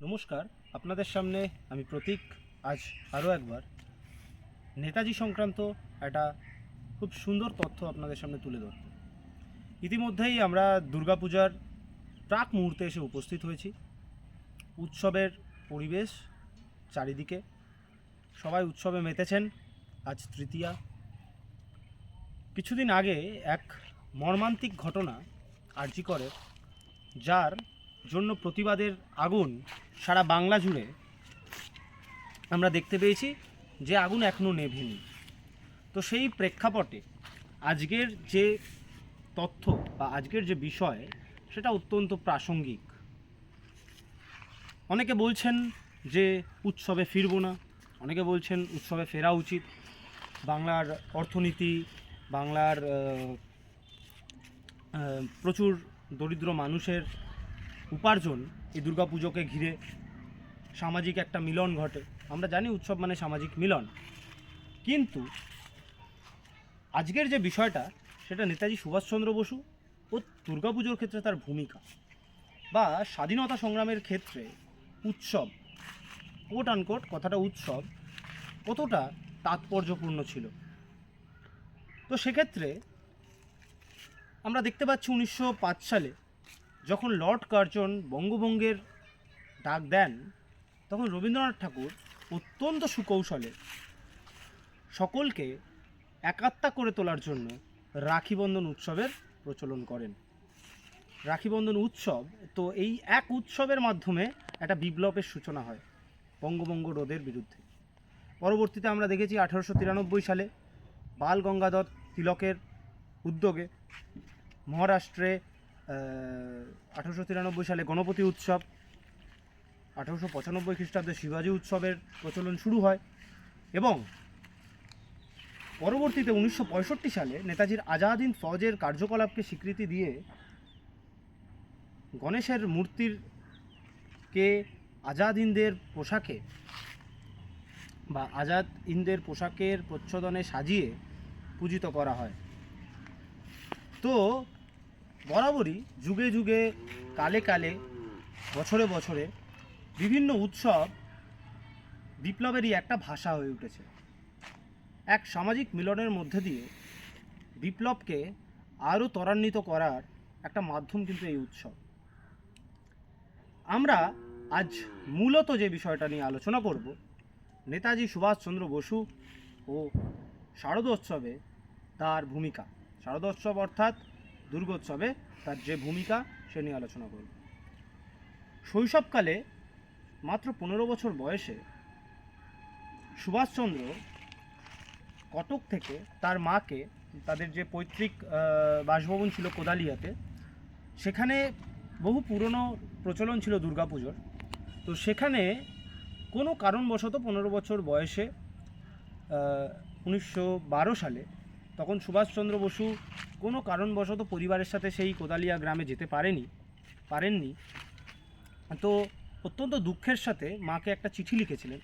নমস্কার, আপনাদের সামনে আমি প্রতীক। আজ আরও একবার নেতাজি সংক্রান্ত একটা খুব সুন্দর তথ্য আপনাদের সামনে তুলে ধরব। ইতিমধ্যেই আমরা দুর্গাপূজার প্রাক মুহূর্তে এসে উপস্থিত হয়েছি। উৎসবের পরিবেশ চারিদিকে সবাই উৎসবে মেতেছেন। আজ তৃতীয়া। কিছুদিন আগে এক মর্মান্তিক ঘটনা আর্জি করে, যার জন্য প্রতিবাদের আগুন সারা বাংলা জুড়ে আমরা দেখতে পেয়েছি যে আগুন এখনও নেভেনি। তো সেই প্রেক্ষাপটে আজকের যে তথ্য বা আজকের যে বিষয়, সেটা অত্যন্ত প্রাসঙ্গিক। অনেকে বলছেন যে উৎসবে ফিরব না, অনেকে বলছেন উৎসবে ফেরা উচিত। বাংলার অর্থনীতি, বাংলার প্রচুর দরিদ্র মানুষের উপার্জন এই দুর্গাপুজোকে ঘিরে সামাজিক একটা মিলন ঘটে। আমরা জানি উৎসব মানে সামাজিক মিলন। কিন্তু আজকের যে বিষয়টা, সেটা নেতাজি সুভাষচন্দ্র বসু ও দুর্গাপুজোর ক্ষেত্রে তার ভূমিকা বা স্বাধীনতা সংগ্রামের ক্ষেত্রে উৎসব কোট আনকোট কথাটা উৎসব, কতটা তাৎপর্যপূর্ণ ছিল। তো সেক্ষেত্রে আমরা দেখতে পাচ্ছি উনিশশো পাঁচ সালে যখন লর্ড কার্জন বঙ্গভঙ্গের ডাক দেন, তখন রবীন্দ্রনাথ ঠাকুর অত্যন্ত সুকৌশলে সকলকে একাত্তা করে তোলার জন্য রাখিবন্ধন উৎসবের প্রচলন করেন। রাখিবন্ধন উৎসব, তো এই এক উৎসবের মাধ্যমে একটা বিপ্লবের সূচনা হয় বঙ্গভঙ্গ রোধের বিরুদ্ধে। পরবর্তীতে আমরা দেখেছি আঠারোশো তিরানব্বই সালে বাল গঙ্গাধর তিলকের উদ্যোগে মহারাষ্ট্রে আঠারোশো তিরানব্বই সালে গণপতি উৎসব, আঠারোশো পঁচানব্বই খ্রিস্টাব্দে শিবাজী উৎসবের প্রচলন শুরু হয় এবং পরবর্তীতে উনিশশো পঁয়ষট্টি সালে নেতাজির আজাদিন ফৌজের কার্যকলাপকে স্বীকৃতি দিয়ে গণেশের মূর্তির কে আজাদ হিন্দের পোশাকে বা আজাদ হিন্দের পোশাকের প্রচ্ছদনে সাজিয়ে পূজিত করা হয়। তো বরাবরই যুগে যুগে, কালে কালে, বছরে বছরে বিভিন্ন উৎসব বিপ্লবেরই একটা ভাষা হয়ে উঠেছে। এক সামাজিক মিলনের মধ্যে দিয়ে বিপ্লবকে আরও ত্বরান্বিত করার একটা মাধ্যম কিন্তু এই উৎসব। আমরা আজ মূলত যে বিষয়টা নিয়ে আলোচনা করব, নেতাজি সুভাষচন্দ্র বসু ও শারদোৎসবে তার ভূমিকা। শারদোৎসব অর্থাৎ দুর্গোৎসবে তার যে ভূমিকা, সে নিয়ে আলোচনা করব। শৈশবকালে মাত্র পনেরো বছর বয়সে সুভাষচন্দ্র কটক থেকে তার মাকে, তাদের যে পৈতৃক বাসভবন ছিল কোদালিয়াতে, সেখানে বহু পুরনো প্রচলন ছিল দুর্গাপুজোর। তো সেখানে কোনো কারণবশত পনেরো বছর বয়সে উনিশশো বারো সালে তখন সুভাষচন্দ্র বসু কোনো কারণবশত পরিবারের সাথে সেই কোদালিয়া গ্রামে যেতে পারেনি, পারেননি। তো অত্যন্ত দুঃখের সাথে মাকে একটা চিঠি লিখেছিলেন।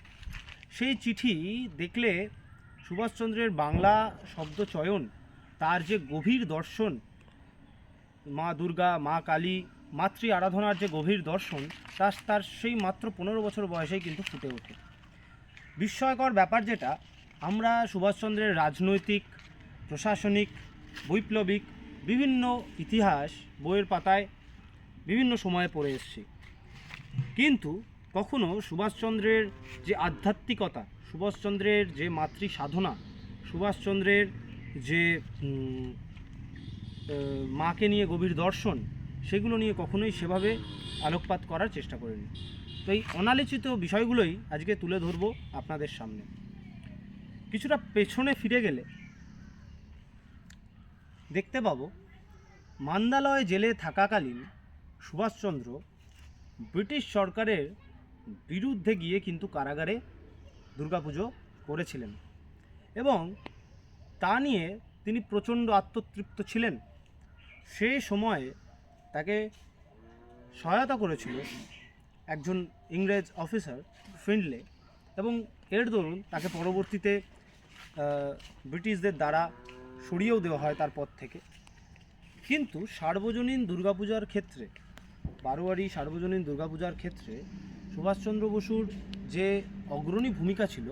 সেই চিঠি দেখলে সুভাষচন্দ্রের বাংলা শব্দ চয়ন, তার যে গভীর দর্শন, মা দুর্গা, মা কালী, মাতৃ আরাধনার যে গভীর দর্শন, তা তার সেই মাত্র পনেরো বছর বয়সেই কিন্তু ফুটে ওঠে। বিস্ময়কর ব্যাপার যেটা, আমরা সুভাষচন্দ্রের রাজনৈতিক প্রশাসনিক, বৈপ্লবিক বিভিন্ন ইতিহাস বইয়ের পাতায় বিভিন্ন সময়ে পড়ে এসেছি। কিন্তু কখনো সুভাষচন্দ্রের যে আধ্যাত্মিকতা, সুভাষচন্দ্রের যে মাতৃ সাধনা সুভাষচন্দ্রের যে মাকে নিয়ে গভীর দর্শন, সেগুলো নিয়ে কখনোই সেভাবে আলোকপাত করার চেষ্টা করিনি। তো এই অনালোচিত বিষয়গুলোই আজকে তুলে ধরব আপনাদের সামনে। কিছুটা পেছনে ফিরে গেলে দেখতে পাবো, মান্দালয় জেলে থাকাকালীন সুভাষচন্দ্র ব্রিটিশ সরকারের বিরুদ্ধে গিয়ে কিন্তু কারাগারে দুর্গাপুজো করেছিলেন এবং তা নিয়ে তিনি প্রচণ্ড আত্মতৃপ্ত ছিলেন। সেই সময়ে তাকে সহায়তা করেছিল একজন ইংরেজ অফিসার ফিন্ডলে এবং এর দরুন তাকে পরবর্তীতে ব্রিটিশদের দ্বারা সরিয়েও দেওয়া হয় তারপর থেকে। কিন্তু সার্বজনীন দুর্গাপূজার ক্ষেত্রে, বারোয়ারি সার্বজনীন দুর্গাপূজার ক্ষেত্রে সুভাষচন্দ্র বসুর যে অগ্রণী ভূমিকা ছিল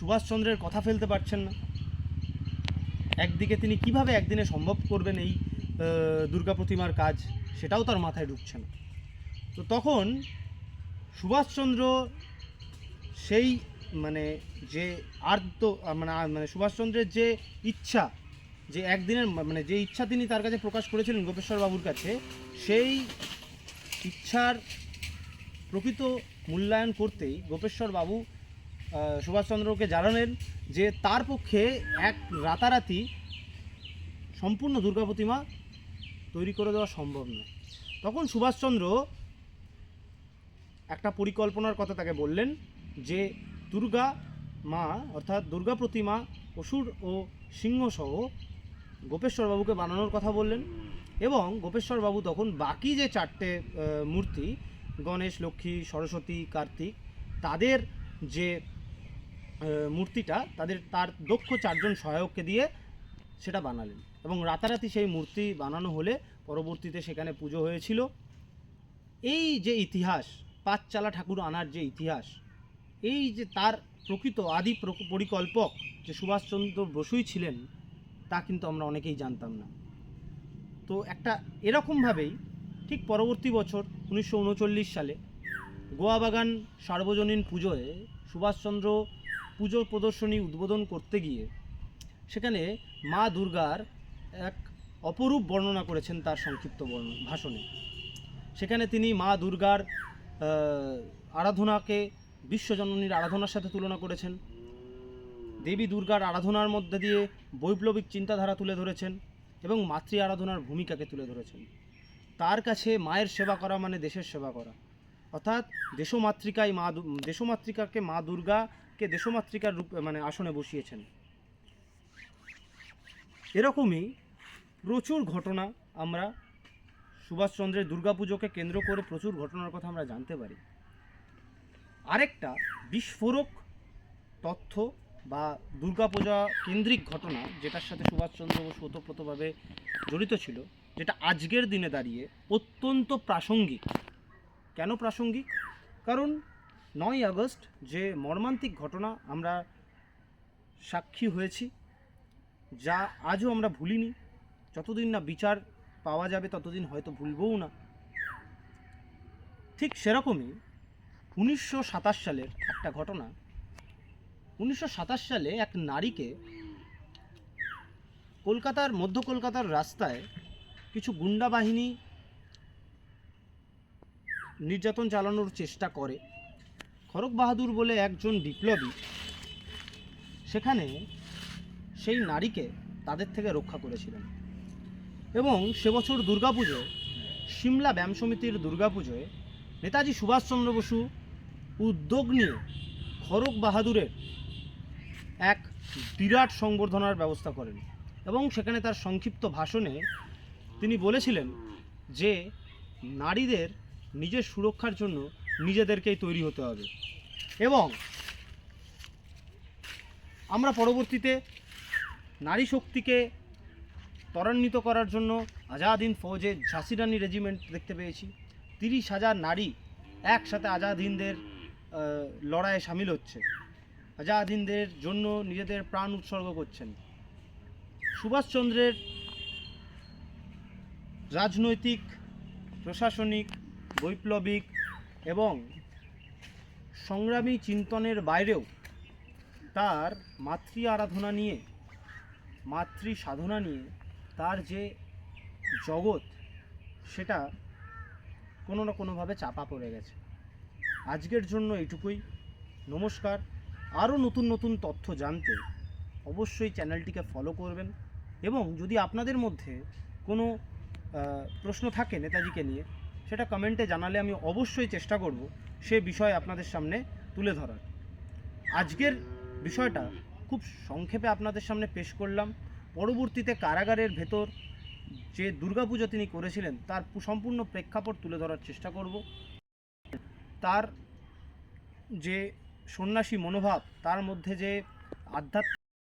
সুভাষচন্দ্রের কথা ফেলতে পারছেন না। একদিকে তিনি কীভাবে একদিনে সম্ভব করবেন এই দুর্গা প্রতিমার কাজ, সেটাও তার মাথায় ঢুকছে না। তো তখন সুভাষচন্দ্র সেই মানে যে আর্দ্য মানে মানে সুভাষচন্দ্রের যে ইচ্ছা, যে একদিনের মানে যে ইচ্ছা তিনি তার কাছে প্রকাশ করেছিলেন গোপেশ্বর বাবুর কাছে, সেই ইচ্ছার প্রকৃত মূল্যায়ন করতেই গোপেশ্বর বাবু সুভাষচন্দ্রকে জানালেন যে তার পক্ষে এক রাতারাতি সম্পূর্ণ দুর্গা প্রতিমা তৈরি করে দেওয়া সম্ভব নয়। তখন সুভাষচন্দ্র একটা পরিকল্পনার কথা তাকে বললেন যে দুর্গা মা অর্থাৎ দুর্গা প্রতিমা, অসুর ও সিংহসহ গোপেশ্বরবাবুকে বানানোর কথা বললেন এবং গোপেশ্বরবাবু তখন বাকি যে চারটে মূর্তি, গণেশ, লক্ষ্মী, সরস্বতী, কার্তিক, তাদের যে মূর্তিটা তাদের তার দক্ষ চারজন সহায়ককে দিয়ে সেটা বানালেন এবং রাতারাতি সেই মূর্তি বানানো হলে পরবর্তীতে সেখানে পুজো হয়েছিল। এই যে ইতিহাস, পাঁচচালা ঠাকুর আনার যে ইতিহাস, এই যে তার প্রকৃত আদি পরিকল্পক যে সুভাষচন্দ্র বসুই ছিলেন, তা কিন্তু আমরা অনেকেই জানতাম না। তো একটা এরকমভাবেই ঠিক পরবর্তী বছর উনিশশো উনচল্লিশ সালে গোয়াবাগান সার্বজনীন পুজোয় সুভাষচন্দ্র পুজো প্রদর্শনী উদ্বোধন করতে গিয়ে সেখানে মা দুর্গার এক অপরূপ বর্ণনা করেছেন তার সংক্ষিপ্ত ভাষণে। সেখানে তিনি মা দুর্গার আরাধনাকে, বিশ্বজননীর আরাধনার সাথে তুলনা করেছেন। দেবী দুর্গার আরাধনার মধ্যে দিয়ে বৈপ্লবিক চিন্তাধারা তুলে ধরেছেন এবং মাতৃ আরাধনার ভূমিকাকে তুলে ধরেছেন। তার কাছে মায়ের সেবা করা মানে দেশের সেবা করা। অর্থাৎ দেশমাতৃকায় মা দেশমাতৃকাকে মা দুর্গাকে দেশমাতৃকার রূপ মানে আসনে বসিয়েছেন। এরকমই প্রচুর ঘটনা আমরা সুভাষচন্দ্রের দুর্গাপুজোকে কেন্দ্র করে প্রচুর ঘটনার কথা আমরা জানতে পারি। আরেকটা বিস্ফোরক তথ্য বা দুর্গাপূজা কেন্দ্রিক ঘটনা যেটার সাথে সুভাষচন্দ্র বসু ওতপ্রোতভাবে জড়িত ছিল, যেটা আজকের দিনে দাঁড়িয়ে অত্যন্ত প্রাসঙ্গিক। কেন প্রাসঙ্গিক? কারণ নয় আগস্ট যে মর্মান্তিক ঘটনা আমরা সাক্ষী হয়েছি, যা আজও আমরা ভুলিনি। যতদিন না বিচার পাওয়া যাবে, ততদিন হয়তো ভুলবও না। ঠিক সেরকমই উনিশশো সাতাশ সালের একটা ঘটনা। উনিশশো সাতাশ সালে এক নারীকে কলকাতার, মধ্য কলকাতার রাস্তায় কিছু গুন্ডা বাহিনী নির্যাতন চালানোর চেষ্টা করে। খড়গ বাহাদুর বলে একজন বিপ্লবী, সেখানে সেই নারীকে তাদের থেকে রক্ষা করেছিলেন। এবং সে বছর দুর্গাপুজো, সিমলা ব্যায়াম সমিতির দুর্গাপুজোয় নেতাজি সুভাষচন্দ্র বসু উদ্যোগ নিয়ে খড়গ বাহাদুরের এক বিরাট সংবর্ধনার ব্যবস্থা করেন এবং সেখানে তার সংক্ষিপ্ত ভাষণে তিনি বলেছিলেন যে, নারীদের নিজের সুরক্ষার জন্য নিজেদেরকেই তৈরি হতে হবে। এবং আমরা পরবর্তীতে নারী শক্তিকে ত্বরান্বিত করার জন্য আজাদিন ফৌজে ঝাঁসি রানী রেজিমেন্ট দেখতে পেয়েছি। তিরিশ হাজার নারী একসাথে আজাদিনদের লড়াইয়ে সামিল হচ্ছে। আজাদিনদের জন্য নিজেদের প্রাণ উৎসর্গ করছেন। সুভাষচন্দ্রের রাজনৈতিক, প্রশাসনিক, বৈপ্লবিক এবং সংগ্রামী চিন্তনের বাইরেও তার মাতৃ আরাধনা নিয়ে, মাতৃ সাধনা নিয়ে তার যে জগৎ, সেটা কোনো না কোনোভাবে চাপা পড়ে গেছে। আজকের জন্য এটুকুই নমস্কার। আরও নতুন নতুন তথ্য জানতে অবশ্যই চ্যানেলটিকে ফলো করবেন এবং যদি আপনাদের মধ্যে কোনো প্রশ্ন থাকে নেতাজিকে নিয়ে সেটা কমেন্টে জানালে আমি অবশ্যই চেষ্টা করব সে বিষয় আপনাদের সামনে তুলে ধরার। আজকের বিষয়টা খুব সংক্ষেপে আপনাদের সামনে পেশ করলাম। পরবর্তীতে কারাগারের ভেতর যে দুর্গাপুজো তিনি করেছিলেন, তার সম্পূর্ণ প্রেক্ষাপট তুলে ধরার চেষ্টা করব। তার যে সন্ন্যাসী মনোভাব, তার মধ্যে যে আধ্যাত্মিক